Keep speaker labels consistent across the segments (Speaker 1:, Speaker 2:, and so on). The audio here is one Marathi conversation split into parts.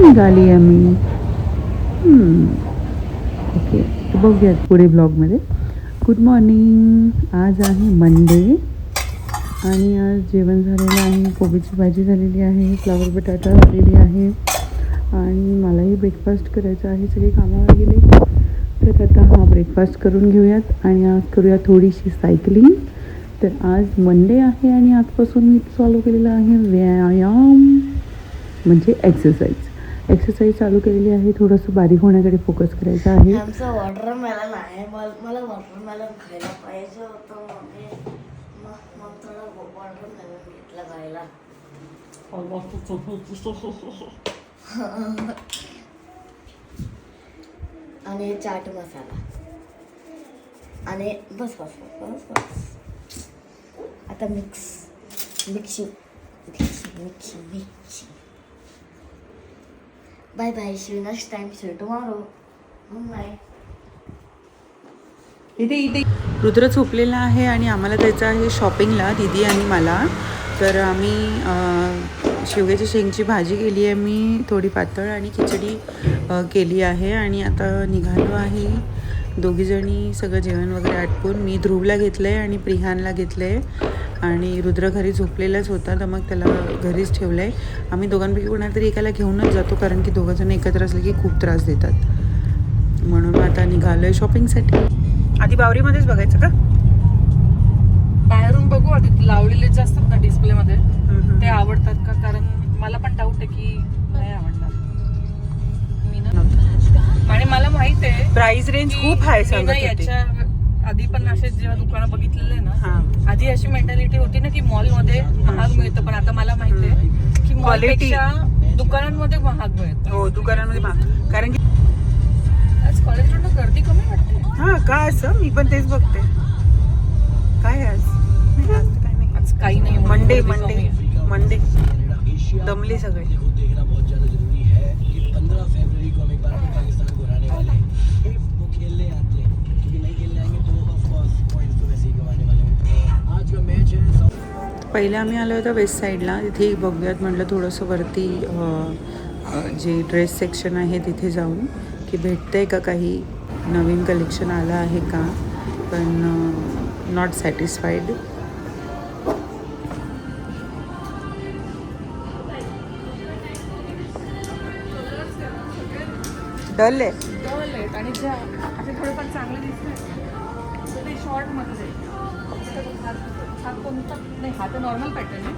Speaker 1: निघाली आम्ही ओके बघूयात पुढे ब्लॉगमध्ये. गुड मॉर्निंग आज आहे मंडे आणि आज जेवण झालेलं आहे कोबीची भाजी झालेली आहे फ्लावर बटाटा झालेली आहे. आणि मलाही ब्रेकफास्ट करायचं आहे सगळे कामावर गेले. तर आता हा ब्रेकफास्ट करून घेऊयात. आणि आज करूया थोडीशी सायकलिंग तर आज मंडे आहे आणि आजपासून मी चालू केलेलं आहे व्यायाम म्हणजे एक्सरसाइज एक्सरसाइज चालू केलेली आहे. थोडंसं बारीक होण्याकडे फोकस करायचा आहे.
Speaker 2: आमचं वॉटरमेलन आहे. मल- मला वॉटरमेलन खायला पाहिजे होतं. म्हणजे मग मग मग थोडं वॉटरमेलन घेतलं खायला. आणि चाट मसाला. आणि बस बस बस बस आता mix mixing mixing mixing Bye bye bye you next time. See you tomorrow. Bye.
Speaker 1: इथे इथे रुद्र झोपलेला आहे आणि आम्हाला त्याचा आहे शॉपिंगला दिदी आणि मला तर आम्ही अं, शेवग्याच्या शेंगची भाजी केली आहे मी थोडी पातळ आणि खिचडी केली आहे आणि आता निघालो आहे दोघीजणी सगळं जेवण वगैरे आटपून मी ध्रुवला घेतलं आहे आणि प्रिहानला घेतलं आहे आणि रुद्र घरी झोपलेलाच होता तर मग त्याला घरीच ठेवलं आहे आम्ही दोघांपैकी कोणाला तरी एकाला घेऊनच जातो कारण की दोघंजण एकत्र असले की खूप त्रास देतात. म्हणून मग आता निघालो आहे शॉपिंगसाठी. आधी बावरीमध्येच बघायचं का?
Speaker 3: बाहेरून बघू आधी ते लावलेले जे असतात ना डिस्प्ले मध्ये. ते आवडतात का? कारण मला पण डाऊट आहे की
Speaker 1: प्राइस रेंज
Speaker 3: की
Speaker 1: खूप हाय सांगत होते.
Speaker 3: याच्या आधी पण असे जेव्हा दुकानं बघितलेले ना
Speaker 1: हा.
Speaker 3: आधी अशी मेंटॅलिटी होती ना की मॉलमध्ये महाग मिळतं पण आता मला माहिती आहे की. मॉलपेक्षा दुकानांमध्ये महाग मिळतं.
Speaker 1: हो दुकानांमध्ये महाग. कारण की
Speaker 3: आज कॉलेज रोड गर्दी कमी वाटते.
Speaker 1: हा काय असं? मी पण तेच बघते. काय आज?
Speaker 3: काही नाही
Speaker 1: मंडे. मंडे मंडे दमले सगळे. पहिले आम्ही आलो होतो वेस्ट साईडला. तिथे बघूयात म्हटलं थोडंसं वरती जे ड्रेस सेक्शन आहे तिथे जाऊन की भेटतंय का काही? नवीन कलेक्शन आलं आहे का? पण नॉट सॅटिस्फाईड डल आहे.
Speaker 3: आणि ते शॉर्टमध्ये. जाईल हात कोणता? नाही हा तर नॉर्मल पॅटर्न आहे.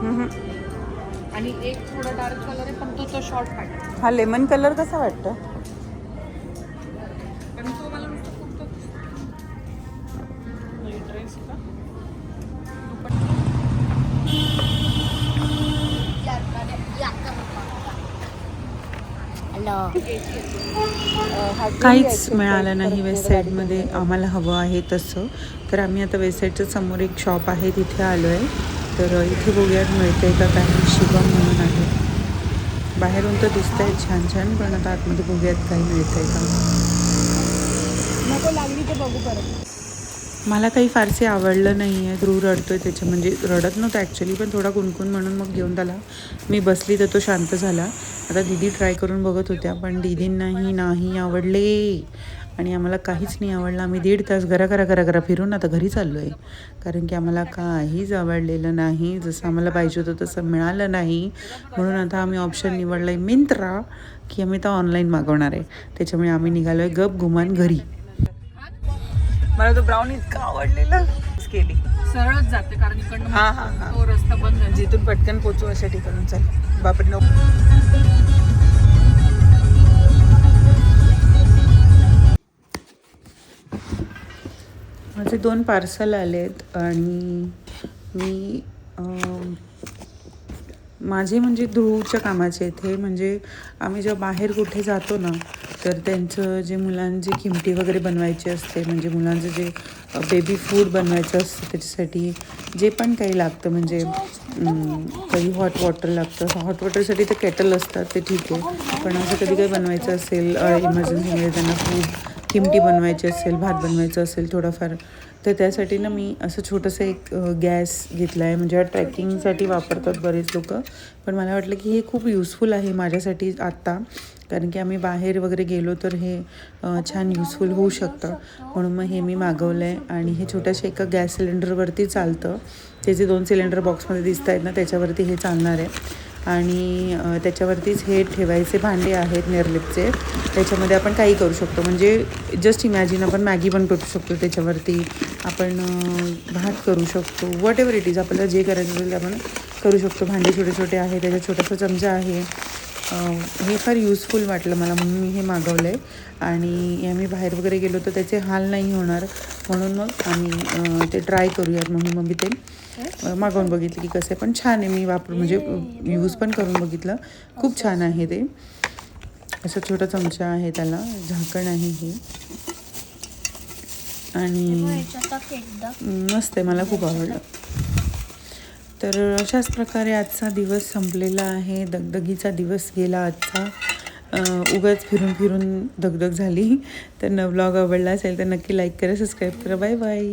Speaker 1: हम्म.
Speaker 3: आणि एक थोडा डार्क कलर आहे पण तो तो शॉर्ट पॅटर्न
Speaker 1: हा लेमन कलर कसा वाटतं? काहीच मिळालं नाही वेस्ट साईडमध्ये आम्हाला हवं आहे तसं. तर आम्ही आता वेस्ट साईडच्या समोर एक शॉप आहे तिथे आलो आहे तर इथे बघूयात मिळते का काही शिवम म्हणून आहे. बाहेरून तर दिसत आहे छान छान पण आता आतमध्ये बघूयात काही मिळतंय का?
Speaker 3: लागली बघू परत.
Speaker 1: मला काही फारसे आवडलं नाही आहे ध्रुव आहे त्याच्या म्हणजे रडत नव्हतं ॲक्च्युली पण थोडा कुणकुण म्हणून मग घेऊन त्याला मी बसली तर तो शांत झाला. आता दीदी ट्राय करून बघत होत्या पण दीदींनाही नाही आवडले. आणि आम्हाला काहीच नाही आवडलं. आम्ही दीड तास घरा घरा घरा घरा फिरून आता घरी चाललो आहे कारण की आम्हाला काहीच आवडलेलं नाही. जसं आम्हाला पाहिजे होतं तसं मिळालं नाही. म्हणून आता आम्ही ऑप्शन निवडला आहे मिंत्रा की आम्ही तर ऑनलाईन मागवणार आहे. त्याच्यामुळे आम्ही निघालो आहे गप घुमान घरी. मला तो ब्राऊन इतका आवडलेला. केली
Speaker 3: सरळच जाते कारण इकडनं
Speaker 1: हा, हा, हा.
Speaker 3: तो रस्ता बंद आहे.
Speaker 1: जिथून पटकन पोचू अशा ठिकाणून चल. बापरे नको माझे दोन पार्सल आलेत आणि मी माझे म्हणजे ध्रुवच्या कामाचे इथे म्हणजे आम्ही जेव्हा बाहेर कुठे जातो ना तर त्यांचं जे मुलांची किमटी वगैरे बनवायची असते म्हणजे मुलांचं जे बेबी फूड बनवायचं असतं त्याच्यासाठी जे पण काही लागतं म्हणजे काही हॉट वॉटर लागतं. हॉट वॉटरसाठी ते केटल असतात ते ठीक आहे. पण असं कधी काही बनवायचं असेल इमर्जन्सीमध्ये त्यांना फूड किमटी बनवायची असेल भात बनवायचं असेल थोडंफार तर त्यासाठी ना मी असं छोटंसं एक गॅस घेतला आहे म्हणजे ट्रॅकिंगसाठी वापरतात बरेच लोक. पण मला वाटलं की हे खूप युजफुल आहे माझ्यासाठी आत्ता. कारण की आम्ही बाहेर वगैरे गेलो तर हे छान युजफुल होऊ शकतं. म्हणून मग हे मी मागवलं आहे आणि हे छोट्याशा एका गॅस सिलेंडरवरती चालतं. ते जे दोन सिलेंडर बॉक्समध्ये दिसत आहेत ना त्याच्यावरती हे चालणार आहे. आणि त्याच्यावरतीच हे ठेवायचे भांडे आहेत निर्लिपचे. त्याच्यामध्ये आपण काही करू शकतो. म्हणजे जस्ट इमॅजिन आपण मॅगी पण करू शकतो त्याच्यावरती. आपण भात करू शकतो. वॉट एव्हर इट इज आपल्याला जे करायचं असेल ते आपण करू शकतो. भांडे छोटे छोटे आहे त्याच्यात छोटासा चमचा आहे. हे फार युजफुल वाटलं मला म्हणून मी हे मागवलं आहे आणि आम्ही बाहेर वगैरे गेलो तर त्याचे हाल नाही होणार. म्हणून मग आम्ही ते ट्राय करूयात म्हणून मग मी ते मागवून बघितलं की कसं आहे पण छान आहे. मी वापर म्हणजे यूज पण करून बघितलं. खूप छान आहे ते. असं छोटा चमचा आहे त्याला. झाकण आहे हे. आणि मस्त आहे. मला खूप आवडलं. तर अशाच प्रकारे आजचा दिवस संपलेला आहे. दगदगीचा दिवस गेला आजचा. उगाच फिरून फिरून दगदग झाली. तर न ब्लॉग आवडला असेल तर नक्की लाईक करा सबस्क्राईब करा. Bye bye